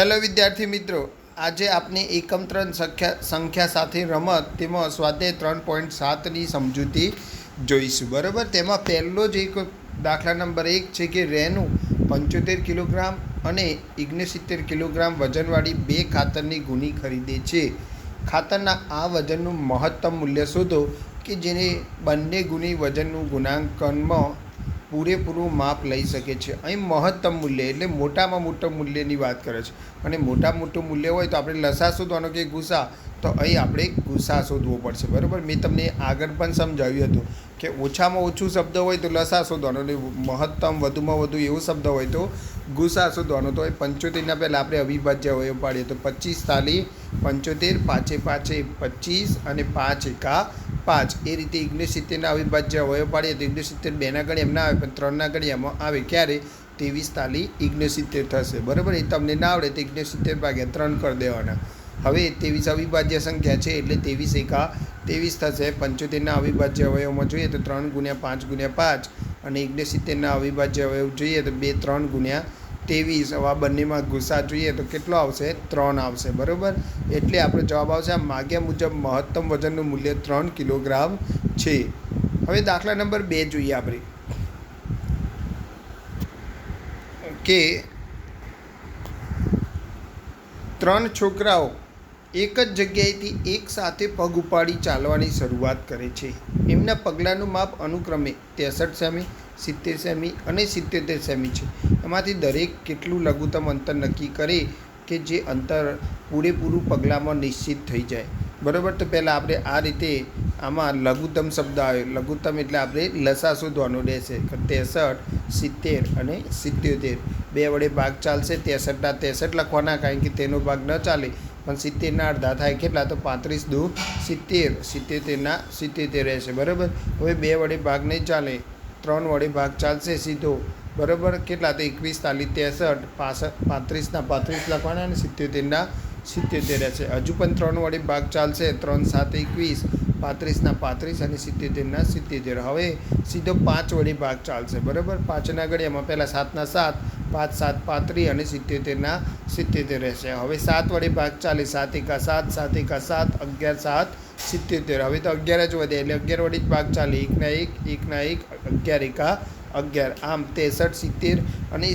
Hello વિદ્યાર્થી મિત્રો, આજે આપની એકમ ત્રણ સંખ્યા સંખ્યા સાથે રમત તેમાં સ્વાધ્યાય ત્રણ પોઈન્ટ સાતની સમજૂતી જોઈશું. બરાબર? તેમાં પહેલો જ એક દાખલા નંબર એક છે કે રેનું પંચોતેર કિલોગ્રામ અને ઓગણસિત્તેર કિલોગ્રામ વજનવાળી બે ખાતરની ગુની ખરીદે છે. ખાતરના આ વજનનું મહત્તમ મૂલ્ય શોધો કે જેને બંને ગુની વજનનું ગુણાંકનમાં પૂરેપૂરું માપ લઈ શકે છે. અહીં મહત્તમ મૂલ્ય, એટલે મોટામાં મોટા મૂલ્યની વાત કરે છે. અને મોટા મોટું મૂલ્ય હોય તો આપણે લસા શોધવાનો કે ગુસા, તો અહીં આપણે ગુસા શોધવો પડશે. બરાબર? મેં તમને આગળ પણ સમજાવ્યું હતું કે ઓછામાં ઓછું શબ્દ હોય તો લસા શોધવાનો, અને મહત્તમ વધુમાં વધુ એવો શબ્દ હોય તો ગુસા શોધવાનો તો એ પંચોતેરના પહેલાં આપણે અવિભાજ્ય અવયવ પાડીએ. તો પચીસ તાલી પંચોતેર, પાંચે પાંચે પચીસ અને પાંચ એકા પાંચ. એ રીતે ઓગણસિત્તેરના અવિભાજ્ય અવયવ પાડીએ તો ઓગણસિત્તેર બેના ગણી એમ આવે, પણ ત્રણના ગળિયામાં આવે. ક્યારે? ત્રેવીસ તાલી ઓગણસિત્તેર થશે. બરાબર? એ તમને ના આવડે તો ઓગણસિત્તેર ભાગ્યા ત્રણ કરી દેવાના. હવે ત્રેવીસ અવિભાજ્ય સંખ્યા છે એટલે ત્રેવીસ એકા ત્રેવીસ થશે. પંચોતેરના અવિભાજ્ય અવયવમાં જોઈએ તો ત્રણ ગુણ્યા પાંચ ગુણ્યા પાંચ. અને સિત્તેરના અવિભાજ્ય અવયવ જોઈએ તો બે ત્રણ ગુણ્યા ત્રેવીસ. હવે આ બંનેમાં ગુસ્સા જોઈએ તો કેટલો આવશે? ત્રણ આવશે. બરાબર? એટલે આપણો જવાબ આવશે, આ માગ્યા મુજબ મહત્તમ વજનનું મૂલ્ય ત્રણ કિલોગ્રામ છે. હવે દાખલા નંબર બે જોઈએ આપણે. કે ત્રણ છોકરાઓ એક જ જગ્યાએથી એક સાથે પગ ઉપાડી ચાલવાની શરૂઆત કરે છે. એમના પગલાંનું માપ અનુક્રમે ત્રેસઠ સેમી, સિત્તેર સેમી અને સિત્તેર સેમી છે. એમાંથી દરેક કેટલું લઘુત્તમ અંતર નક્કી કરે કે જે અંતર પૂરેપૂરું પગલાંમાં નિશ્ચિત થઈ જાય. બરાબર? તો પહેલાં આપણે આ રીતે આમાં લઘુત્તમ શબ્દ આવે. લઘુત્તમ એટલે આપણે લસા શોધવાનો રહેશે. ત્રેસઠ, સિત્તેર અને સિત્યોતેર. બે વડે ભાગ ચાલશે. ત્રેસઠના ત્રેસઠ લખવાના, કારણ કે તેનો ભાગ ન ચાલે. પણ સિત્તેરના અડધા થાય કેટલા? તો પાંત્રીસ દુ સિત્તેર. સિત્તેરના સિત્તેર રહેશે, બરાબર? હવે બે વડે ભાગ નહીં ચાલે. ત્રણ વડે ભાગ ચાલશે સીધો. બરાબર? કેટલા? તો એકવીસ તાલીસ ત્રેસઠ, પાસઠ, પાંત્રીસના પાંત્રીસ લખવાના અને સિત્તેરના સિત્તેર રહેશે. હજુ પણ ત્રણ વડે ભાગ ચાલશે. ત્રણ, સાત, એકવીસ, પાંત્રીસના પાંત્રીસ અને સિત્તેરના સિત્તેર. હવે સીધો પાંચ વડે ભાગ ચાલશે. બરાબર? પાંચના ઘડિયામાં પહેલાં સાતના સાત પાંચ, સાત પાંત્રીસ અને સિત્તેરના સિત્તેર રહેશે. હવે સાત વડે ભાગ ચાલે સાત એકા સાત સાત એકા સાત, અગિયાર, સાત સિત્તેર હવે તો અગિયાર જ વધે એટલે અગિયાર વડે જ ભાગ ચાલે એકના એક એકના એક, અગિયાર, એકા અગિયાર. આમ ત્રેસઠ સિત્તેર અને એ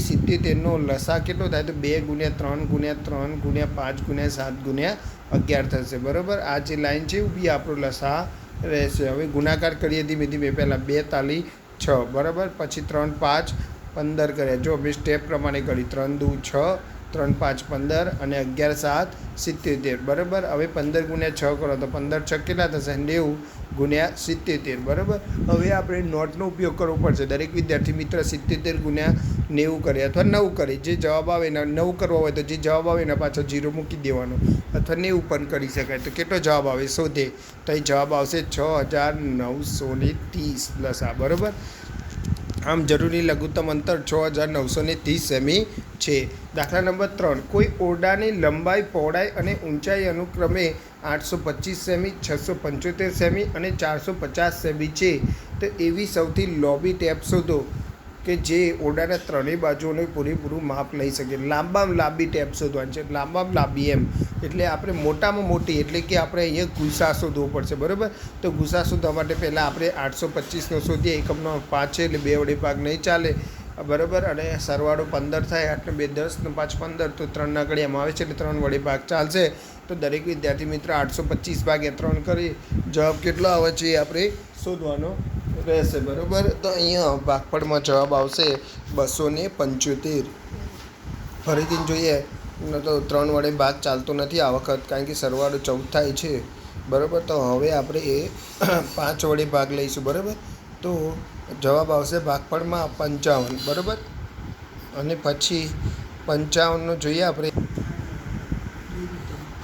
લસા કેટલો થાય તો બે ગુણ્યા ત્રણ ગુણ્યા ત્રણ ગુણ્યા પાંચ ગુણ્યા સાત ગુણ્યા અગિયાર થશે. બરાબર? આ જે લાઈન છે બી આપણો લસા રહેશે. હવે ગુણાકાર કરીએ ધીમે ધીમે. પહેલાં બે તાલી છ. બરાબર? પછી ત્રણ, પાંચ પંદર કર્યા. જો મેં સ્ટેપ પ્રમાણે કરી ત્રણ દુ છ, ત્રણ પાંચ પંદર અને અગિયાર સાત, સિત્યોતેર. બરાબર? હવે પંદર ગુણ્યા છ કરો, તો પંદર છ કેટલા થશે? નેવું ગુણ્યા સિત્યોતેર. બરાબર? હવે આપણે નોટનો ઉપયોગ કરવો પડશે. દરેક વિદ્યાર્થી મિત્ર સિત્યોતેર ગુણ્યા નેવું કરે અથવા નવ કરે. જે જવાબ આવે એના, નવ કરવો હોય તો જે જવાબ આવે એના પાછળ જીરો મૂકી દેવાનો અથવા નેવું પણ કરી શકાય. તો કેટલો જવાબ આવે? શોધે. તો એ જવાબ આવશે છ હજાર નવસો ને ત્રીસ. પ્લસ આ. બરાબર? આમ જરૂરી લઘુત્તમ અંતર છ હજાર નવસો ને ત્રીસ સેમી છે. દાખલા નંબર ત્રણ, કોઈ ઓરડાની લંબાઈ, પહોળાઈ અને ઊંચાઈ અનુક્રમે આઠસો પચીસ સેમી છસો પંચોતેર સેમી અને ચારસો પચાસ સેમી છે. તો એવી સૌથી લોબી ટેપ શોધો. કે જે ઓરડાના ત્રણેય બાજુઓને પૂરેપૂરું માપ લઈ શકે. લાંબામાં લાંબી ટેપ શોધવાની છે. લાંબામાં લાંબી એમ. એટલે આપણે મોટામાં મોટી, એટલે કે આપણે અહીંયા ગુસા શોધવો પડશે. બરાબર? તો ગુસા શોધવા માટે પહેલાં આપણે આઠસો પચીસનો શોધીએ. એકમનો પાંચ છે, એટલે બે વડે ભાગ નહીં ચાલે. બરાબર? અને સરવાળો પંદર થાય, આઠને બે દસ પાંચ પંદર. તો ત્રણના ઘડિયામાં આવે છે, એટલે ત્રણ વડે ભાગ ચાલશે. તો દરેક વિદ્યાર્થી મિત્ર આઠસો પચીસ ભાગે ત્રણ કરી. જવાબ કેટલો આવે છે એ આપણે શોધવાનો રહેશે, બરાબર? તો અહીંયા ભાગફળમાં જવાબ આવશે બસો ને પંચોતેર. ફરીથી જોઈએ તો ત્રણ વડે ભાગ ચાલતો નથી આ વખત, કારણ કે સરવાળો ચૌદ થાય છે. બરાબર? તો હવે આપણે એ પાંચ વડે ભાગ લઈશું, બરાબર? તો જવાબ આવશે ભાગફળમાં પંચાવન, બરાબર? અને પછી પંચાવનનો જોઈએ આપણે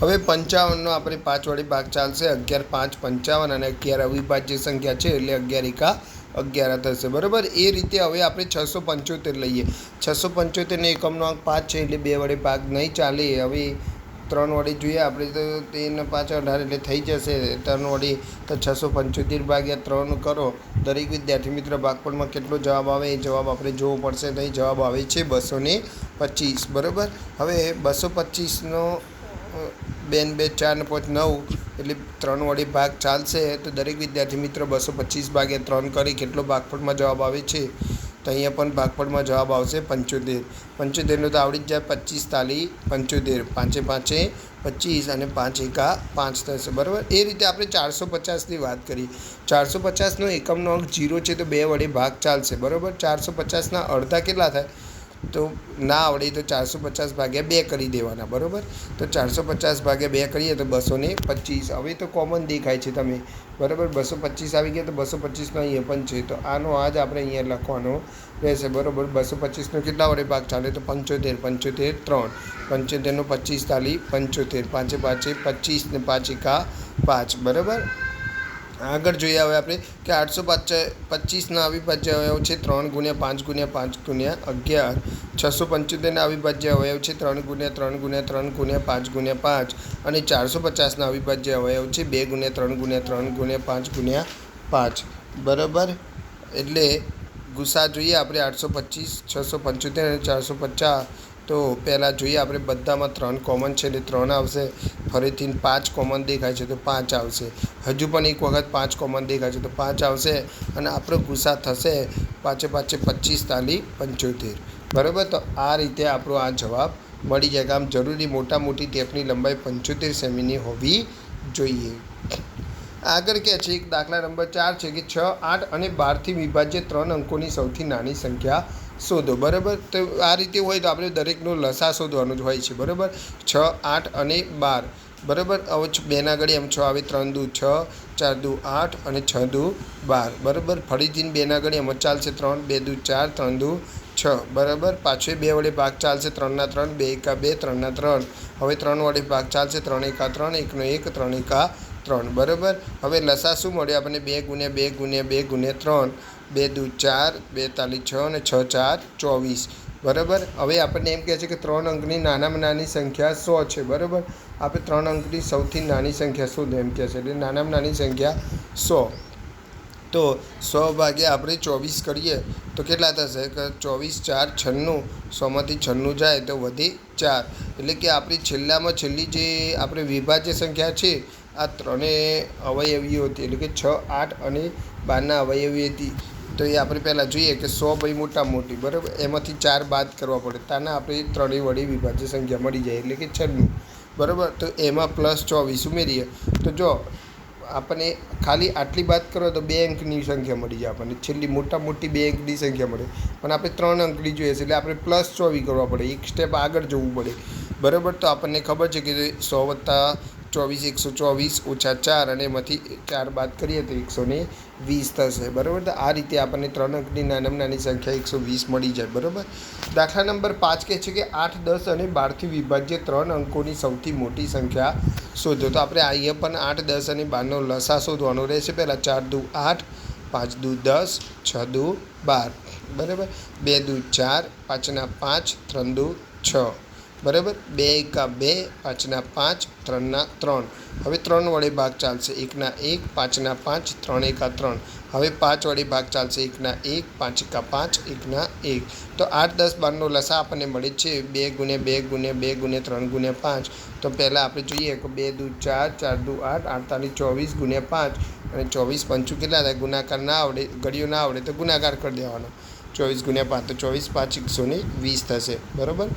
હવે પંચાવનનો આપણે પાંચ વડે ભાગ ચાલશે. અગિયાર પાંચ પંચાવન અને અગિયાર અવિભાજ્ય સંખ્યા છે એટલે અગિયાર એકા અગિયાર થશે. બરાબર? એ રીતે હવે આપણે છસો પંચોતેર લઈએ. છસો પંચોતેરને એકમનો અંક પાંચ છે એટલે બે વડે ભાગ નહીં ચાલે. હવે ત્રણ વડે જોઈએ. આપણે તો તેના પાંચ અઢાર એટલે થઈ જશે. ત્રણ વડે તો છસો પંચોતેર ભાગ્યા ત્રણ કરો. દરેક વિદ્યાર્થી મિત્ર ભાગફળમાં કેટલો જવાબ આવે? એ જવાબ આપણે જોવો પડશે. અહીં જવાબ આવે છે બસો ને પચીસ. બરાબર? હવે બસો પચીસનો બેન બે, ચાર ને પાંચ, નવ એટલે ત્રણ વડે ભાગ ચાલશે તો દરેક વિદ્યાર્થી મિત્ર બસો પચીસ ભાગે ત્રણ કરી કેટલો ભાગફળમાં જવાબ આવે છે? તો અહીંયા પણ ભાગફળમાં જવાબ આવશે પંચોતેર. પંચોતેરનો તો આવડી જ જાય પચીસ તાલી પંચોતેર. પાંચે પાંચે પચીસ અને પાંચ એકા પાંચ થશે. બરાબર? એ રીતે આપણે ચારસો પચાસની વાત કરી. ચારસો પચાસનો એકમનો અંક જીરો છે તો બે વડે ભાગ ચાલશે. બરાબર? ચારસો પચાસના અડધા કેટલા થાય? તો ના આવડે તો ચારસો પચાસ ભાગ્યા બે કરી દેવાના, બરાબર? તો ચારસો પચાસ ભાગ્યા બે કરીએ તો બસો ને પચીસ. હવે તો કોમન દેખાય છે તમે. બરાબર? બસો પચીસ આવી ગયા તો બસો પચીસનો અહીંયા પણ છે. તો આનો આ જ આપણે અહીંયા લખવાનો રહેશે. બરાબર? બસો પચીસનો કેટલા વડે ભાગ ચાલે? તો પંચોતેર પંચોતેર, ત્રણ. પંચોતેરનો પચીસ તાલી પંચોતેર. પાંચે પાંચે પચીસ ને પાંચ એકા પાંચ. બરાબર? આગળ જોઈએ હવે આપણે કે આઠસો પચાસ પચીસના અવિભાજ્ય અવયવ છે ત્રણ ગુણ્યા પાંચ ગુણ્યા પાંચ ગુણ્યા અગિયાર. છસો પંચોતેરના અવિભાજ્ય અવયવ છે ત્રણ ગુણ્યા ત્રણ ગુણ્યા ત્રણ ગુણ્યા પાંચ ગુણ્યા પાંચ. અને ચારસો પચાસના અવિભાજ્ય અવયવ છે બે ગુણ્યા ત્રણ ગુણ્યા ત્રણ ગુણ્યા પાંચ ગુણ્યા પાંચ. બરાબર? એટલે ગુસા જોઈએ આપણે આઠસો પચીસ, છસો પંચોતેર અને ચારસો પચાસ. તો પહેલાં જોઈએ આપણે બધામાં ત્રણ કોમન છે એટલે ત્રણ આવશે. ફરીથી પાંચ કોમન દેખાય છે તો પાંચ આવશે. હજુ પણ એક વખત પાંચ કોમન દેખાય છે તો પાંચ આવશે અને આપણો ગુસા થશે પાંચે પાંચે પચીસ તાલી પંચોતેર. બરાબર? તો આ રીતે આપણો આ જવાબ મળી જાય. આમ જરૂરી મોટા મોટી ટેપની લંબાઈ પંચોતેર સેમીની હોવી જોઈએ. આગળ કહે છે, એક દાખલા નંબર ચાર છે કે છ, આઠ અને બારથી વિભાજ્ય ત્રણ અંકોની સૌથી નાની સંખ્યા શોધો, બરાબર? તો આ રીતે હોય તો આપણે દરેકનો લસા શોધવાનું જ હોય છે, બરાબર? છ, આઠ અને બાર, બરાબર? હવે બેના આગળ એમ છ આવે, ત્રણ દુ છ, ચાર દુ આઠ અને છ દુ બાર, બરાબર? ફરીથી બેના આગળ એમ ચાલશે ત્રણ, બે દુ ચાર, ત્રણ દુ છ, બરાબર? પાછો બે વડે ભાગ ચાલશે ત્રણના ત્રણ, બે એકા બે ત્રણના ત્રણ. હવે ત્રણ વડે ભાગ ચાલશે ત્રણ એકા ત્રણ એકનો એક, ત્રણ એકા ત્રણ, બરાબર? હવે લસા શું મળે આપણને? બે ગુણ્યા બે ગુણ્યા બે ગુણ્યા ત્રણ. બે દુ ચાર, બેતાલીસ, છ અને છ ચાર, ચોવીસ. બરાબર? હવે આપણને એમ કહે છે કે ત્રણ અંકની નાનામાં નાની સંખ્યા સો છે. બરાબર? આપણે ત્રણ અંકની સૌથી નાની સંખ્યા શું એમ કહે છે? એટલે નાનામાં નાની સંખ્યા સો. તો સો ભાગ્યા આપણે ચોવીસ કરીએ, તો કેટલા થશે? કે ચોવીસ, ચાર, છન્નું. સોમાંથી છન્નું જાય તો વધે ચાર. એટલે કે આપણી છેલ્લામાં છેલ્લી જે આપણે વિભાજ્ય સંખ્યા છે, આ ત્રણે અવયવીઓ હતી. એટલે કે છ, આઠ અને બારના અવયવી હતી. તો એ આપણે પહેલાં જોઈએ કે સો ભાઈ મોટા મોટી, બરાબર? એમાંથી ચાર બાદ કરવા પડે. તાના આપણે ત્રણેય વડે વિભાજ્ય સંખ્યા મળી જાય, એટલે કે છન્નું. બરાબર? તો એમાં પ્લસ ચોવીસ ઉમેરીએ. તો જો, આપણને ખાલી આટલી વાત કરો તો બે અંકની સંખ્યા મળી જાય આપણને. છેલ્લી મોટા મોટી બે અંકની સંખ્યા મળે. પણ આપણે ત્રણ અંકની જોઈએ છે, એટલે આપણે પ્લસ ચોવીસ કરવા પડે. એક સ્ટેપ આગળ જવું પડે. બરાબર? તો આપણને ખબર છે કે સો વત્તા ચોવીસ, એકસો ચોવીસ ઓછા ચાર અને એમાંથી ચાર બાદ કરીએ તો એકસો ને વીસ થશે. બરાબર? તો આ રીતે આપણને ત્રણ અંકની નાનામાં નાની સંખ્યા એકસો વીસ મળી જાય. બરાબર? દાખલા નંબર પાંચ કહે છે કે આઠ, દસ અને બારથી વિભાજ્ય ત્રણ અંકોની સૌથી મોટી સંખ્યા શોધો. તો આપણે અહીંયા પણ આઠ, દસ અને બારનો લસા શોધવાનો રહેશે. પહેલાં ચાર દુ આઠ, પાંચ દુ દસ, છ દુ બાર. બરાબર? બે દુ ચાર, પાંચના પાંચ, ત્રણ દુ છ. બરાબર? બે એકા બે, પાંચના પાંચ, ત્રણના ત્રણ. હવે ત્રણ વડે ભાગ ચાલશે. એકના એક, પાંચના પાંચ, ત્રણ એકા ત્રણ. હવે પાંચ વડે ભાગ ચાલશે. એકના એક, પાંચ એકા પાંચ, એકના એક. તો આઠ, દસ, બારનો લસા આપણને મળે છે. બે ગુણ્યા બે ગુણ્યા બે ગુણ્યા ત્રણ ગુણ્યા પાંચ. તો પહેલાં આપણે જોઈએ કે બે, દુ, ચાર ચાર, દુ, આઠ આડતાલીસ ચોવીસ ગુણ્યા પાંચ. અને ચોવીસ પંચું કેટલા થાય? ગુણાકાર ના આવડે, ઘડીઓ ના આવડે તો ગુણાકાર કરી દેવાનો. ચોવીસ ગુણ્યા પાંચ તો ચોવીસ પાંચ એકસો ને વીસ થશે. બરાબર?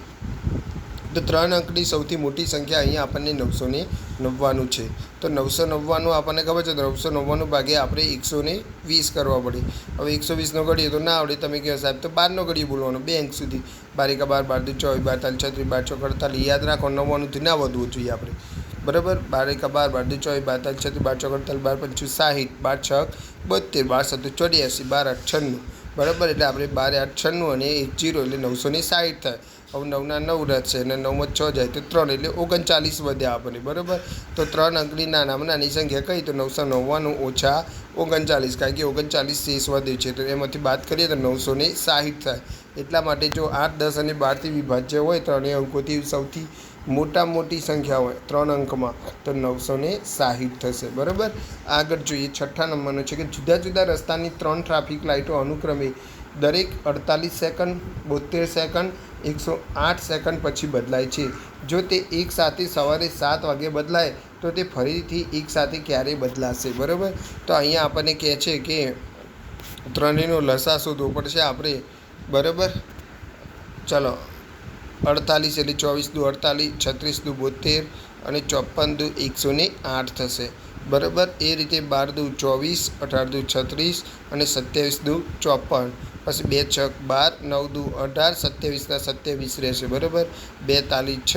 તો ત્રણ અંકની સૌથી મોટી સંખ્યા અહીંયા આપણને નવસો ને નવ્વાણું છે. તો નવસો નવ્વાણું આપણને ખબર છે નવસો નવ્વાણું ભાગે આપણે એકસો ને વીસ કરવા પડે. હવે એકસો વીસનો ઘડીએ તો ના આવડે, તમે કહો સાહેબ, તો બારનો ઘડીએ બોલવાનો બે અંક સુધી. બારીકા બાર બાર દુ ચોવીસ બાર તાલ છત્રીસ, બાર ચોક, અડતાલીસ, યાદ રાખો, નવ્વાણુંથી ના વધવું જોઈએ આપણે. બરાબર? બાર એકા બાર બાર દુ ચોવીસ બાર તાલ છત્રીસ, બાર ચોક, અડતાલીસ, બાર પંચું સાહીઠ, બાર છક બોતેર બાર સત્તર, ચોર્યાસી, બાર આઠ, છન્નું. બરાબર? એટલે આપણે બાર આઠ, છન્નું અને એક જીરો, એટલે નવસો ને સાહીઠ થાય. હવે નવના નવ રહેશે અને નવમાં છ જાય તો ત્રણ એટલે ઓગણચાલીસ વધ્યા આપણને, બરાબર? તો ત્રણ અંકની નાનામાં નાની સંખ્યા કઈ? તો નવસો નવ્વાણું ઓછા ઓગણચાલીસ, કારણ કે ઓગણચાલીસ શેષ વધે છે. તો એમાંથી બાદ કરીએ તો નવસો ને સાહીઠ થાય. એટલા માટે જો આઠ, દસ અને બારથી વિભાજ્ય હોય ત્રણેય અંકોથી સૌથી મોટા મોટી સંખ્યા હોય, ત્રણ અંકમાં, તો નવસો ને સાહીઠ થશે, બરાબર? આગળ જોઈએ, છઠ્ઠા નંબરનો છે કે જુદા જુદા રસ્તાની ત્રણ ટ્રાફિક લાઇટો અનુક્રમે દરેક અડતાલીસ સેકન્ડ બોતેર સેકન્ડ એકસો આઠ સેકન્ડ પછી બદલાય છે. જો તે એક સાથે સવારે સાત વાગે બદલાય, તો તે ફરીથી એક સાથે ક્યારે બદલાશે. બરાબર? તો અહીંયા આપણને કહે છે કે ત્રણેયનો લસા શોધવો પડશે આપણે. બરાબર? ચલો. અડતાલીસ એટલે ચોવીસ દુ અડતાલીસ, છત્રીસ દુ બોતેર અને ચોપન દુ એકસો આઠ થશે. બરાબર? એ રીતે બાર દુ ચોવીસ, અઢાર દુ છત્રીસ અને સત્યાવીસ દુ ચોપન. પછી બે છક બાર, નવ દુ અઢાર સત્યાવીસના સત્યાવીસ રહેશે, બરાબર? બે તાલી છ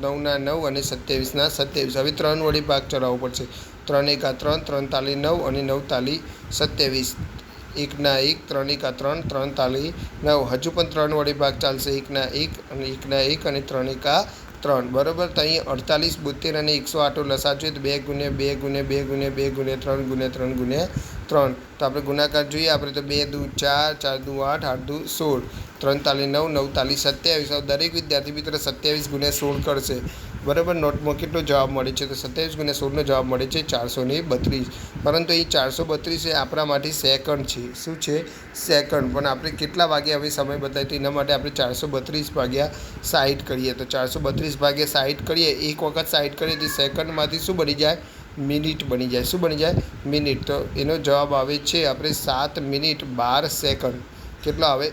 નવના નવ અને સત્યાવીસના સત્યાવીસ. હવે ત્રણ વડે ભાગ ચલાવવો પડશે. ત્રણ એકા ત્રણ ત્રણ તાલી નવ અને નવ તાલી સત્યાવીસ. એકના એક, ત્રણ એકા ત્રણ ત્રણ તાલી નવ. હજુ પણ ત્રણ વડે ભાગ ચાલશે. એકના એક અને એકના એક અને ત્રણ એકા ત્રણ. બરાબર? તો અહીં અડતાલીસ બોતેર અને એકસો આઠો લસા જોઈએ તો બે ગુને બે ગુને બે ગુને બે ગુને ત્રણ ગુને ત્રણ ગુને ત્રણ. તો આપણે ગુણાકાર જોઈએ. આપણે તો બે, દુ, ચાર ચાર, દુ, આઠ આઠ, દુ, સોળ. ત્રણ તાલી નવ નવ તાલી સત્યાવીસ. દરેક વિદ્યાર્થી મિત્ર સત્યાવીસ ગુણ્યા સોળ કરશે. બરાબર નોટમાં કેટલો જવાબ મળે છે? તો સત્યાવીસ ગુણ્યા સોળનો જવાબ મળે છે ચારસો ને બત્રીસ. પરંતુ અહીં ચારસો બત્રીસ એ આપણા માટે સેકન્ડ છે. શું છે? સેકન્ડ પણ આપણે કેટલા વાગે હવે સમય બતાવ્યો તો એના માટે આપણે ચારસો બત્રીસ ભાગ્યા સાઠ કરીએ. તો ચારસો બત્રીસ ભાગ્યા સાઠ કરીએ, એક વખત સાઠ કરીએ તો સેકન્ડમાંથી શું બની જાય? મિનિટ બની જાય. શું બની જાય? મિનિટ. તો એનો જવાબ આવે છે આપણે સાત મિનિટ બાર સેકન્ડ કેટલો આવે?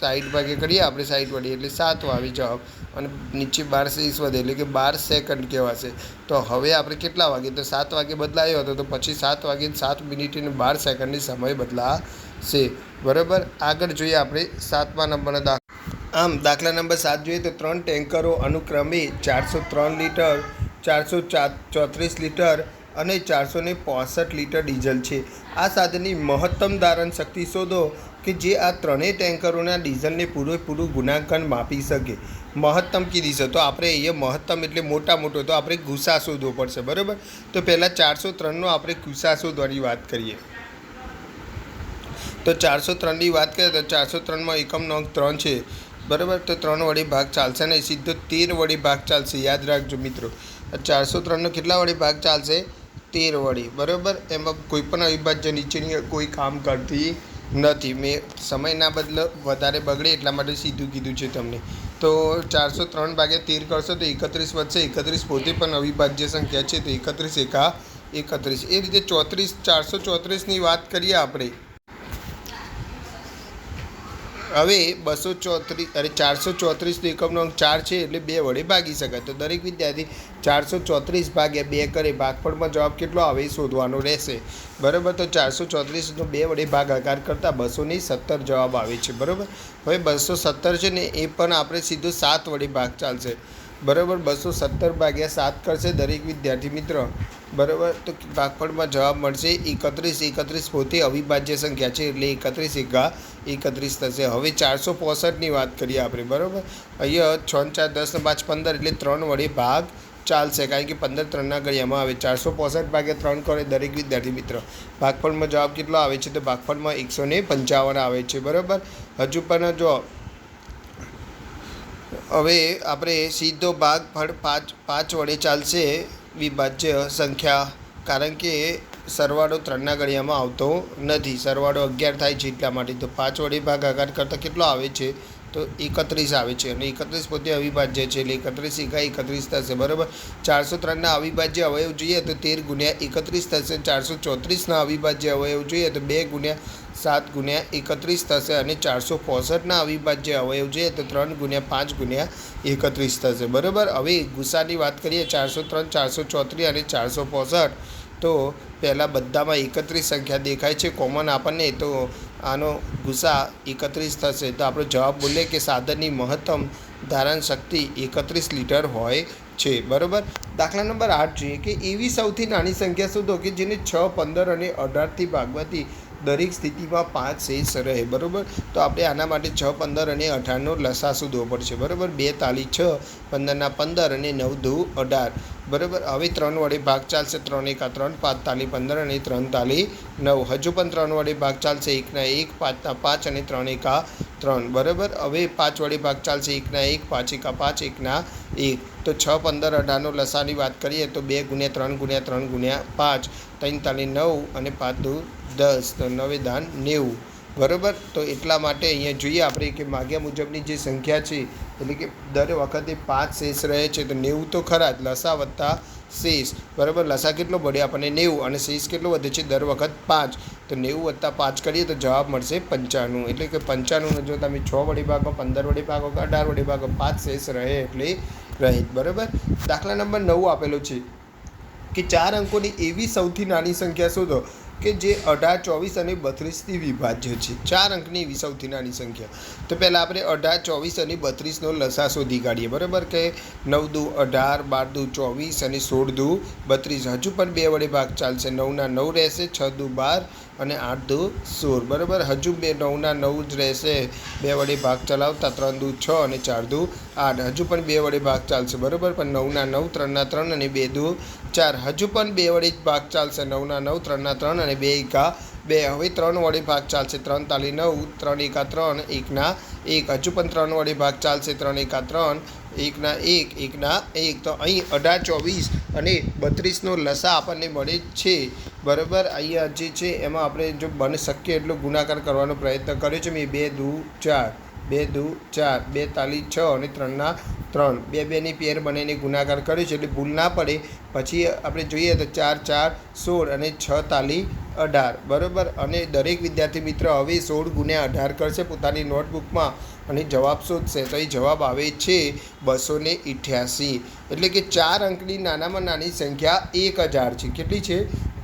સાઈડ ભાગે કરીએ આપણે સાઈડ વળી એટલે સાતો આવે જવાબ. અને નીચે બાર સીસ વધે એટલે કે બાર સેકન્ડ કહેવાશે. તો હવે આપણે કેટલા વાગે? તો સાત વાગે બદલાયો હતો, તો પછી સાત વાગે સાત મિનિટ અને બાર સેકન્ડની સમય બદલાશે. બરાબર? આગળ જોઈએ આપણે સાતમા નંબરનો દાખલા આમ, દાખલા નંબર સાત જોઈએ તો ત્રણ ટેન્કરો અનુક્રમે ચારસો ત્રણ લીટર, ચારસો ચોત્રીસ લીટર અને ચારસો ને પોસઠ લીટર ડીઝલ છે. આ સાધનની મહત્તમ ધારણ શક્તિ શોધો કે જે આ ત્રણેય ટેન્કરોના ડીઝલને પૂરેપૂરું ગુણાંકન માપી શકે. મહત્તમ કીધી છે. તો આપણે અહીંયા મહત્તમ એટલે મોટા મોટો. તો આપણે ગુસા શોધવો પડશે. બરાબર? તો પહેલાં ચારસો ત્રણનો આપણે ગુસા શોધવાની વાત કરીએ. તો ચારસો ત્રણની વાત કરીએ તો ચારસો ત્રણમાં એકમનો અંક ત્રણ છે. બરાબર? તો ત્રણ વડે ભાગ ચાલશે નહીં સીધો તેર વડે ભાગ ચાલશે. યાદ રાખજો મિત્રો. ચારસો ત્રણનો કેટલા વડે ભાગ ચાલશે? તેર વડે. બરાબર? એમાં કોઈ પણ અવિભાજ્ય નીચેની કોઈ કામ કરતી નથી. મેં સમય ના બદલો વધારે બગડે એટલા માટે સીધું કીધું છે તમને. તો ચારસો ત્રણ ભાગ્યા તેર કરશો તો એકત્રીસ વધશે. એકત્રીસ પોતે પણ અવિભાજ્ય સંખ્યા છે. તો એકત્રીસ એકા એકત્રીસ. એ રીતે ચોત્રીસ, ચારસો ચોત્રીસની વાત કરીએ આપણે. હવે બસો ચોત્રીસ અરે ચારસો ચોત્રીસ એકમનો અંક ચાર છે એટલે બે વડે ભાગી શકાય. તો દરેક વિદ્યાર્થી ચારસો ચોત્રીસ ભાગ્યા બે કરે, ભાગફળમાં જવાબ કેટલો આવે એ શોધવાનો રહેશે. બરાબર? તો ચારસો ચોત્રીસનો બે વડે ભાગાકાર કરતાં બસોની સત્તર જવાબ આવે છે. બરાબર? હવે બસો સત્તર છે ને એ પણ આપણે સીધો સાત વડે ભાગ ચાલશે. બરાબર, બસો સત્તર ભાગ્યા સાત કરશે દરેક વિદ્યાર્થી મિત્ર. બરાબર, તો ભાગફળમાં જવાબ મળશે એકત્રીસ એકત્રીસ પોતે અવિભાજ્ય સંખ્યા છે એટલે એકત્રીસ એકા એકત્રીસ થશે. હવે ચારસો પોસઠની વાત કરીએ આપણે, બરાબર? અહીંયા છ ચાર, દસ પાંચ, પંદર એટલે ત્રણ વડે ભાગ ચાલશે, કારણ કે પંદર ત્રણના ગળિયામાં આવે. ચારસો પોસઠ ભાગ્યા ત્રણ કરે દરેક વિદ્યાર્થી મિત્ર. ભાગફળમાં જવાબ કેટલો આવે છે? તો ભાગફળમાં એકસો ને પંચાવન આવે છે, બરાબર? હજુ પણ જો હવે આપણે સીધો ભાગ ફળ પાંચ પાંચ વડે ચાલશે વિભાજ્ય સંખ્યા. કારણ કે સરવાળો ત્રણના ગળિયામાં આવતો નથી. સરવાળો અગિયાર થાય છે એટલા માટે. તો પાંચ વડે ભાગાકાર કરતાં કેટલો આવે છે? તો એકત્રીસ આવે છે અને એકત્રીસ પોતે અવિભાજ્ય છે એટલે એકત્રીસ એકા એકત્રીસ થશે, બરાબર? ચારસો ત્રણના અવિભાજ્ય અવયવ જોઈએ તો તેર ગુણ્યા એકત્રીસ થશે ચારસો ચોત્રીસના અવિભાજ્ય અવયવ જોઈએ તો બે ગુણ્યા સાત ગુણ્યા એકત્રીસ થશે અને ચારસો પોસઠના અવિભાજ્ય અવયવ જોઈએ તો ત્રણ ગુણ્યા પાંચ ગુણ્યા એકત્રીસ થશે, બરાબર? હવે ગુસ્સાની વાત કરીએ, ચારસો ત્રણ, ચારસો ચોત્રીસ અને ચારસો પોસઠ. તો પહેલાં બધામાં એકત્રીસ સંખ્યા દેખાય છે કોમન આપણને, તો આનો ગુસા એકત્રીસ થશે. તો આપણો જવાબ બોલીએ કે સાધનની મહત્તમ ધારણ શક્તિ એકત્રીસ લીટર હોય છે. બરાબર? દાખલા નંબર આઠ જોઈએ કે એવી સૌથી નાની સંખ્યા શોધો કે જેને છ, પંદર અને અઢારથી ભાગવાથી દરેક સ્થિતિમાં પાંચ શેષ રહે, બરાબર? તો આપણે આના માટે છ, પંદર અને અઢારનો લસા શોધવો પડશે, બરાબર? બે તાલી છ, પંદરના પંદર અને નવ દુ અઢાર, બરાબર? હવે ત્રણ વડે ભાગ ચાલશે, ત્રણ એકા ત્રણ, પાંચ તાલી પંદર અને ત્રણ તાલી નવ. હજુ પણ ત્રણ વડે ભાગ ચાલશે, એકના એક, પાંચના પાંચ અને ત્રણ એકા ત્રણ, બરાબર? હવે પાંચ વડે ભાગ ચાલશે, એકના એક, પાંચ એકા પાંચ, એકના એક. તો છ, પંદર, અઢારનો લસાની વાત કરીએ તો બે ગુણ્યા ત્રણ ગુણ્યા ત્રણ ગુણ્યા પાંચ. ત્રણ તાલી નવ અને પાંચ દુ દસ, તો નવે દાન નેવું. બરાબર? તો એટલા માટે અહીંયા જોઈએ આપણે કે માગ્યા મુજબની જે સંખ્યા છે, એટલે કે દર વખતે પાંચ શેષ રહે છે, તો નેવું તો ખરા જ. લસા વત્તા શેષ. બરાબર? લસા કેટલો બળે આપણને નેવું. અને શેષ કેટલો વધે છે? દર વખત પાંચ. તો નેવું વત્તા પાંચ કરીએ તો જવાબ મળશે પંચાણું. એટલે કે પંચાણુંને જો તમે છ વડે ભાગો, પંદર વડે ભાગો કે અઢાર વડે ભાગો, પાંચ શેષ રહે એટલે રહે બરાબર? દાખલા નંબર નવ આપેલો છે. કે ચાર અંકોની એવી સૌથી નાની સંખ્યા શોધો કે જે અઢાર, ચોવીસ અને બત્રીસથી વિભાજ્ય છે. ચાર અંકની એવી સૌથી નાની સંખ્યા. તો પહેલાં આપણે અઢાર, ચોવીસ અને બત્રીસનો લસા શોધી કાઢીએ. બરાબર? કે નવ દુ અઢાર, બાર દુ ચોવીસ અને સોળ દુ બત્રીસ. હજુ પણ બે વડે ભાગ ચાલશે. નવના નવ રહેશે, છ દુ બાર અને આઠ દુ સોળ. બરાબર? હજુ બે નવના નવ જ રહેશે. બે વડે ભાગ ચલાવતા ત્રણ દુ છ અને ચાર દુ આઠ. હજુ પણ બે વડે ભાગ ચાલશે. બરાબર? પણ નવના નવ, ત્રણના ત્રણ અને બે દુ ચાર. હજુ પણ બે વડે જ ભાગ ચાલશે. નવના નવ, ત્રણના ત્રણ અને બે એકા બે. હવે ત્રણ વડે ભાગ ચાલશે. ત્રણ તાલી નવ, ત્રણ એકા ત્રણ, એકના એક. હજુ પણ ત્રણ વડે ભાગ ચાલશે. ત્રણ એકા ત્રણ એકના એક એકના એક. તો અહીં અઢાર ચોવીસ અને બત્રીસનો લસા આપણને મળે છે. બરાબર? અહીંયા જે છે, એમાં આપણે જો બને શક્ય એટલો ગુણાકાર કરવાનો પ્રયત્ન કર્યો છે. મેં બે, દુ, ચાર. બે, દુ, ચાર. બે, તાલી, છ અને ત્રણના ત્રણ. બે, બેની પેર બનાવીને ગુણાકાર કર્યો છે. એટલે ભૂલ ના પડે. પછી આપણે જોઈએ તો ચાર ચાર, સોળ અને છ, તાલી, અઢાર. બરાબર? અને દરેક વિદ્યાર્થી મિત્ર હવે સોળ ગુણ્યા અઢાર કરશે. પોતાની નોટબુકમાં અને જવાબ શોધશે તો એ જવાબ આવે છે બસો ને ઇઠ્યાસી. એટલે કે ચાર અંકની નાનામાં નાની સંખ્યા એક હજાર છે. કેટલી છે?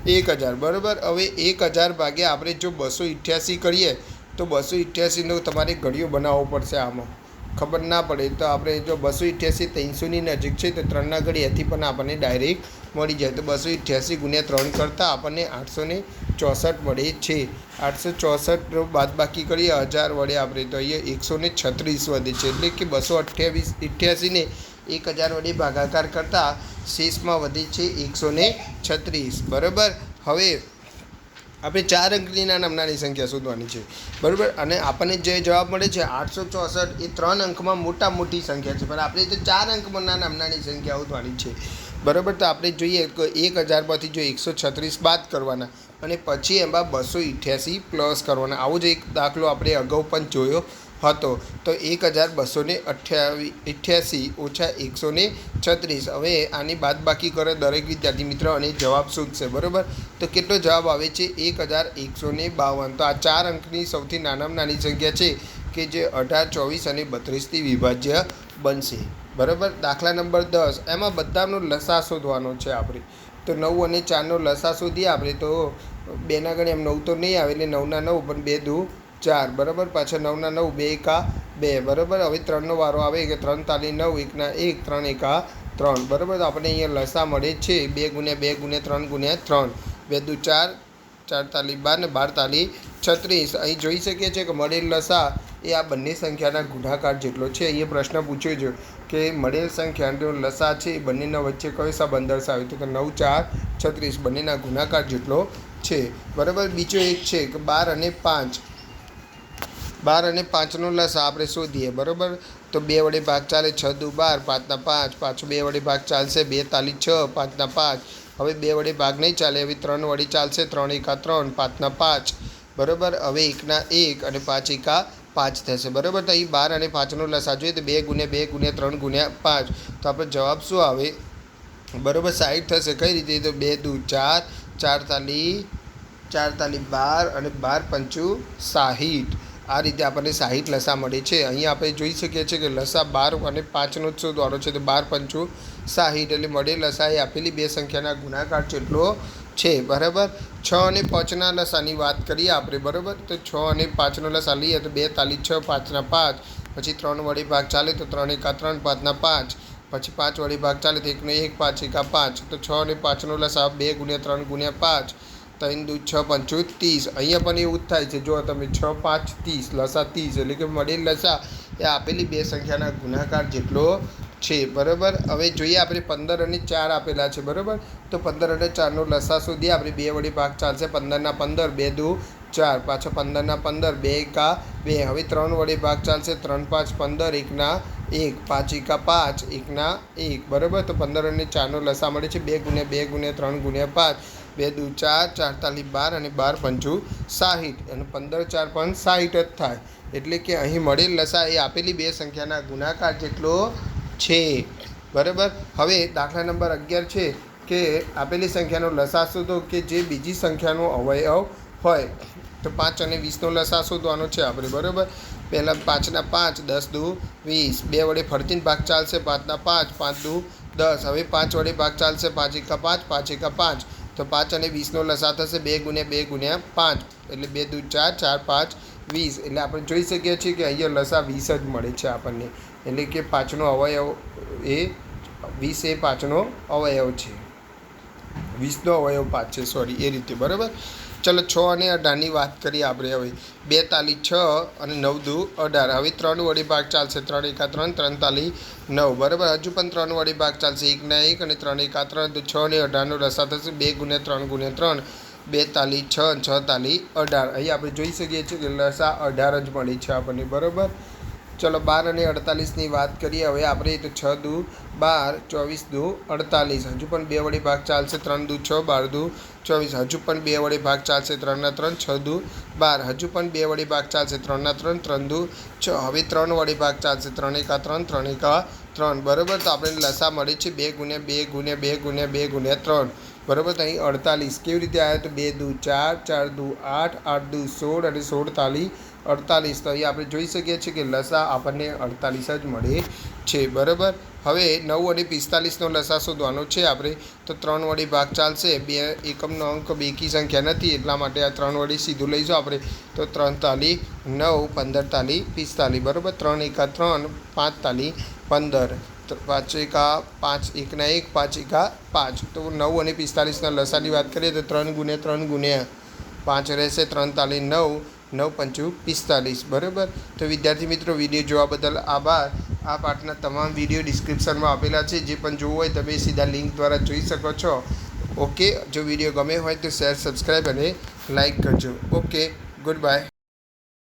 એક હજાર. બરાબર? હવે એક હજાર ભાગે આપણે જો બસો ઇઠ્યાસી કરીએ, તો બસો ઇઠ્યાસીનો તમારે ઘડીઓ બનાવવો પડશે આમાં. ખબર ના પડે. તો આપણે જો બસો અઠ્યાસી ત્રણસોની નજીક છે, તો ત્રણના ઘડી એથી પણ આપણને ડાયરેક્ટ મળી જાય. તો બસો અઠ્યાસી ગુણ્યા ત્રણ કરતાં આપણને આઠસો ને ચોસઠ મળે છે. આઠસો ચોસઠ બાદ બાકી કરીએ, હજાર વડે આપણે તો અહીંયા એકસો ને છત્રીસ વધે છે. એટલે કે બસો અઠ્યાવીસ અઠ્યાસીને એક હજાર વડે ભાગાકાર કરતાં શેષમાં વધે છે એકસો છત્રીસ. બરાબર? હવે આપણે ચાર અંકની નાના સંખ્યા શોધવાની છે. બરાબર? અને આપણને જે જવાબ મળે છે આઠસો ચોસઠ, એ ત્રણ અંકમાં મોટા મોટી સંખ્યા છે. પણ આપણે તો ચાર અંકમાં નામનાની સંખ્યા શોધવાની છે. બરાબર? તો આપણે જોઈએ કે એક હજારમાંથી જો એકસો છત્રીસ બાદ કરવાના અને પછી એમાં બસો ઇઠ્યાસી પ્લસ કરવાના. આવો જ એક દાખલો આપણે અગાઉ પણ જોયો. હતો તો એક હજાર બસો ને અઠ્યાવી અઠ્યાસી ઓછા એકસો છત્રીસ. હવે આની બાદ બાકી કરે દરેક વિદ્યાર્થી મિત્ર અને જવાબ શોધશે બરાબર? તો કેટલો જવાબ આવે છે? એક હજાર એકસો ને બાવન. તો આ ચાર અંકની સૌથી નાનામાં નાની સંખ્યા છે કે જે અઢાર, ચોવીસ અને બત્રીસથી વિભાજ્ય બનશે. બરાબર? દાખલા નંબર દસ. એમાં બધાનો લસા શોધવાનો છે આપણે. તો નવ અને ચારનો લસા શોધીએ આપણે. તો બેના ગણે એમ નવ તો નહીં આવે એટલે નવના નવ પણ બે દુ ચાર, બરાબર? પાછા નવના નવ, બે એકા, બે, બરાબર? હવે ત્રણનો વારો આવે કે ત્રણ, તાલી નવ, એકના એક, ત્રણ, એકા, ત્રણ, બરાબર? તો આપણે અહીંયા લસા મળે છે. બે ગુણ્યા બે ગુણ્યા ત્રણ ગુણ્યા ત્રણ. બે દુ ચાર ચાર તાલી બાર ને બાર તાલી છત્રીસ. અહીં જોઈ શકીએ છીએ કે મળેલ લસા એ આ બંને સંખ્યાના ગુણાકાર જેટલો છે. અહીંયા પ્રશ્ન પૂછ્યો છે કે મળેલ સંખ્યાનો લસા છે એ બંનેના વચ્ચે કયો સંબંધ દર્શાવે તો કે નવ, ચાર, છત્રીસ બંનેના ગુણાકાર જેટલો છે. બરાબર? બીજો એક છે કે બાર અને પાંચ. બાર અને પાંચનો લસા આપણે શોધીએ, બરાબર? તો બે વડે ભાગ ચાલે છ દુ બાર, પાંચના પાંચ, પાછું બે વડે ભાગ ચાલશે બે તાલી છ, પાંચના પાંચ. હવે બે વડે ભાગ નહીં ચાલે, હવે ત્રણ વડે ચાલશે ત્રણ એકા ત્રણ, પાંચના પાંચ. બરાબર? હવે એકના એક અને પાંચ એકા પાંચ થશે. બરાબર? તો અહીં બાર અને પાંચનો લસા જોઈએ તો બે ગુણ્યા બે ગુણ્યા ત્રણ ગુણ્યા પાંચ. તો આપણે જવાબ શું આવે? બરાબર? સાઈઠ થશે. કઈ રીતે? તો બે દુ ચાર ચાર તાલી ચાર તાલી બાર અને બાર પંચું સાહીઠ. આ રીતે આપણને સાહીઠ લસા મળે છે. અહીં આપણે જોઈ શકીએ છીએ કે લસા બાર અને પાંચનો જ શોધવાનો છે. તો બાર પંચું સાહીઠ એટલે મળે. લસા એ આપેલી બે સંખ્યાના ગુણાકાર જેટલો છે. બરાબર? છ અને પાંચના લસાની વાત કરીએ આપણે. બરાબર? તો છ અને પાંચનો લસા લઈએ તો બે તાલી છ, પાંચના પાંચ. પછી ત્રણ વડે ભાગ ચાલે તો ત્રણ એકા ત્રણ, પાંચના પાંચ. પછી પાંચ વડે ભાગ ચાલે તો એકનો એક, પાંચ એકા પાંચ. તો છ અને પાંચનો લસા બે ગુણ્યા ત્રણ ગુણ્યા પાંચ. ત્રણ દુ છ પંચું. ત્રીસ. અહીંયા પણ એવું જ થાય છે. જો તમે છ, પાંચ, ત્રીસ, લસા ત્રીસ એટલે કે મળેલ લસા, એ આપેલી બે સંખ્યાના ગુણાકાર જેટલો છે. બરાબર? હવે જોઈએ આપણે પંદર અને ચાર આપેલા છે. બરાબર? તો પંદર અને ચારનો લસા સુધી આપણે બે વડે ભાગ ચાલશે. પંદરના પંદર, બે દુ, ચાર. પાછા પંદરના પંદર, બે એકા, બે. હવે ત્રણ વડે ભાગ ચાલશે. ત્રણ, પાંચ, પંદર, એકના એક. પાંચ, એકા, પાંચ, એકના એક. બરાબર? તો પંદર અને ચારનો લસા મળે છે. બે ગુણ્યા બે ગુણ્યા ત્રણ ગુણ્યા પાંચ. બે દુ ચાર ચાર તાલી બાર અને બાર પંચું સાહીઠ. અને પંદર, ચાર પણ સાહીઠ જ થાય. એટલે કે અહીં મળેલ લસા એ આપેલી બે સંખ્યાના ગુણાકાર જેટલો છે. બરાબર? હવે દાખલા નંબર અગિયાર છે કે આપેલી સંખ્યાનો લસા શોધો કે જે બીજી સંખ્યાનો અવયવ હોય. તો પાંચ અને વીસનો લસા શોધવાનો છે આપણે, બરાબર? પહેલાં પાંચના પાંચ, દસ દુ વીસ. બે વડે ફરતીને ભાગ ચાલશે પાંચના પાંચ પાંચ દુ દસ. હવે પાંચ વડે ભાગ ચાલશે પાંચ એકા પાંચ પાંચ એકા પાંચ. તો પાંચ અને વીસનો લસા થશે, બે ગુણ્યા બે ગુણ્યા પાંચ. એટલે બે દૂધ ચાર ચાર પાંચ, વીસ. એટલે આપણે જોઈ શકીએ છીએ કે અહીંયા લસા વીસ જ મળે છે આપણને. એટલે કે પાંચનો અવયવ એ, વીસ એ પાંચનો અવયવ છે. વીસનો અવયવ પાંચ છે સોરી એ રીતે, બરાબર? ચલો છ અને અઢારની વાત કરીએ આપણે હવે. બે તાલી છ અને નવ દુ અઢાર. હવે ત્રણ વડી ભાગ ચાલશે. ત્રણ એકા ત્રણ ત્રણ તાલી નવ. બરાબર? હજુ પણ ત્રણ વડી ભાગ ચાલશે. એકના એક અને ત્રણ એકા ત્રણ. તો છ અને અઢારનો રસા થશે. બે ગુણ્યા ત્રણ ગુણ્યા ત્રણ. બે તાલી છ છ તાલી અઢાર. અહીં આપણે જોઈ શકીએ છીએ કે લસા અઢાર જ મળી છે આપણને. બરાબર? ચલો બાર અને અડતાલીસની વાત કરીએ, હવે આપણે તો છ દુ, બાર, ચોવીસ દુ, અડતાલીસ. હજુ પણ બે વડે ભાગ ચાલશે, ત્રણ દુ, છ, બાર દુ, ચોવીસ. હજુ પણ બે વડે ભાગ ચાલશે, ત્રણના ત્રણ, છ દુ, બાર. હજુ પણ બે વડે ભાગ ચાલશે, ત્રણના ત્રણ ત્રણ દુ, છ. હવે ત્રણ વડે ભાગ ચાલશે, ત્રણ એકા ત્રણ ત્રણ એકા ત્રણ. બરાબર? તો આપણે લસા મળે છે બે ગુણ્યા બે ગુણ્યા બે ગુણ્યા બે ગુણ્યા ત્રણ. બરાબર? તો અહીં અડતાલીસ. કેવી રીતે આવ્યા તો બે દુ ચાર ચાર દુ આઠ આઠ દુ સોળ અને સોળ તાલી અડતાલીસ. તો અહીં આપણે જોઈ શકીએ છીએ કે લસા આપણને અડતાલીસ જ મળે છે. બરાબર? હવે નવ અને પિસ્તાલીસનો લસા શોધવાનો છે આપણે. તો ત્રણ વડે ભાગ ચાલશે. બે એકમનો અંક બેકી સંખ્યા નથી, એટલા માટે આ ત્રણ વડે સીધું લઈશું આપણે. તો ત્રણ તાલી નવ પંદર તાલી પિસ્તાલીસ બરાબર? ત્રણ એકા ત્રણ પાંચ તાલી પંદર પાંચ એકા પાંચ એકના એક, પાંચ એકા પાંચ. તો નવ અને પિસ્તાલીસના લસાની વાત કરીએ તો ત્રણ ગુણ્યા ત્રણ ગુણ્યા પાંચ રહેશે ત્રણ તાલી નવ. નવ પંચું પિસ્તાલીસ, બરાબર? તો વિદ્યાર્થી મિત્રો, વીડિયો જોવા બદલ આભાર. આ પાઠના તમામ વીડિયો ડિસ્ક્રિપ્શનમાં આપેલા છે. જે પણ જોવું હોય તમે સીધા લિંક દ્વારા જોઈ શકો છો. ઓકે? જો વીડિયો ગમે હોય તો શેર સબસ્ક્રાઈબ અને લાઇક કરજો. ઓકે? Good bye.